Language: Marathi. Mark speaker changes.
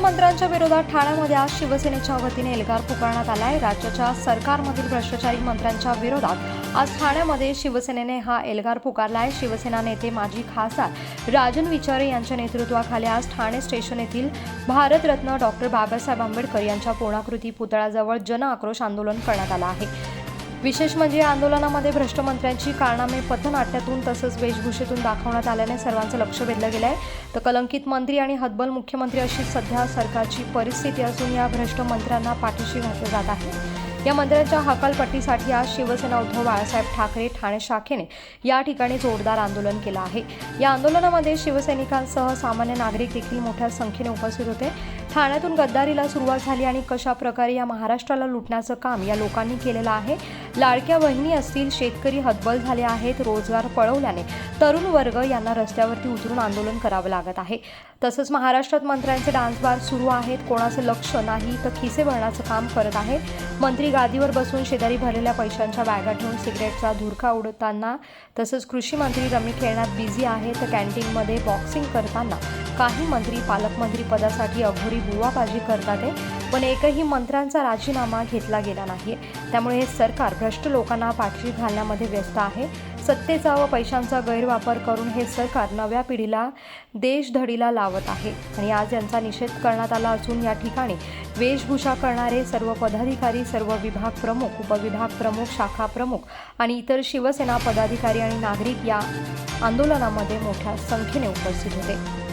Speaker 1: मंत्र्यांच्या विरोधात ठाण्यामध्ये आज शिवसेनेच्या वतीने एल्गार पुकारण्यात आलाय. राज्याच्या सरकारमधील भ्रष्टाचारी मंत्र्यांच्या विरोधात आज ठाण्यामध्ये शिवसेनेने हा एल्गार पुकारलाय. शिवसेना नेते माजी खासदार राजन विचारे यांच्या नेतृत्वाखाली आज ठाणे स्टेशन येथील भारतरत्न डॉक्टर बाबासाहेब आंबेडकर यांच्या पूर्णाकृती पुतळ्याजवळ जन आक्रोश आंदोलन करण्यात आलं आहे. विशेष म्हणजे या आंदोलनामध्ये भ्रष्ट मंत्र्यांची कारनामे पथनाट्यातून तसंच वेशभूषेतून दाखवण्यात आल्याने सर्वांचं लक्ष वेधलं गेलं आहे तर कलंकित मंत्री आणि हतबल मुख्यमंत्री अशी सध्या सरकारची परिस्थिती असून या भ्रष्ट मंत्र्यांना पाठीशी घातलं जात आहे. या मंत्र्यांच्या हकालपट्टीसाठी आज शिवसेना उद्धव बाळासाहेब ठाकरे ठाणे शाखेने या ठिकाणी जोरदार आंदोलन केलं आहे. या आंदोलनामध्ये शिवसैनिकांसह सामान्य नागरिक देखील मोठ्या संख्येने उपस्थित होते. ठाण्यातून गद्दारीला सुरुवात झाली आणि कशा प्रकारे या महाराष्ट्राला लुटण्याचं काम या लोकांनी केलेलं आहे. लाडक्या बहिणी असतील शेतकरी हतबल झाले आहेत रोजगार पळवल्याने तरुण वर्ग यांना रस्त्यावरती उतरून आंदोलन करावं लागत आहे. तसंच महाराष्ट्रात मंत्र्यांचे डान्स बार सुरू आहेत. कोणाचं लक्ष नाही तर खिसे भरण्याचं काम करत आहे. मंत्री गादीवर बसून शेजारी भरलेल्या पैशांच्या बॅगा ठेवून सिगरेटचा धुरखा उडताना तसंच कृषी मंत्री रमी खेळण्यात बिझी आहे तर कॅन्टीनमध्ये बॉक्सिंग करताना काही मंत्री पालकमंत्री पदासाठी अघोरी बुवाबाजी करतात आहे पण एकही मंत्र्यांचा राजीनामा घेतला गेला नाही. त्यामुळे हे सरकार भ्रष्ट लोकांना पाठशी घालण्यामध्ये व्यस्त आहे. सत्तेचा व पैशांचा गैरवापर करून हे सरकार नव्या पिढीला देशधडीला लावत आहे. आणि आज यांचा निषेध करण्यात आला असून या ठिकाणी वेशभूषा करणारे सर्व पदाधिकारी सर्व विभाग प्रमुख उपविभाग प्रमुख शाखा प्रमुख आणि इतर शिवसेना पदाधिकारी आणि नागरिक या आंदोलनामध्ये मोठ्या संख्येने उपस्थित होते.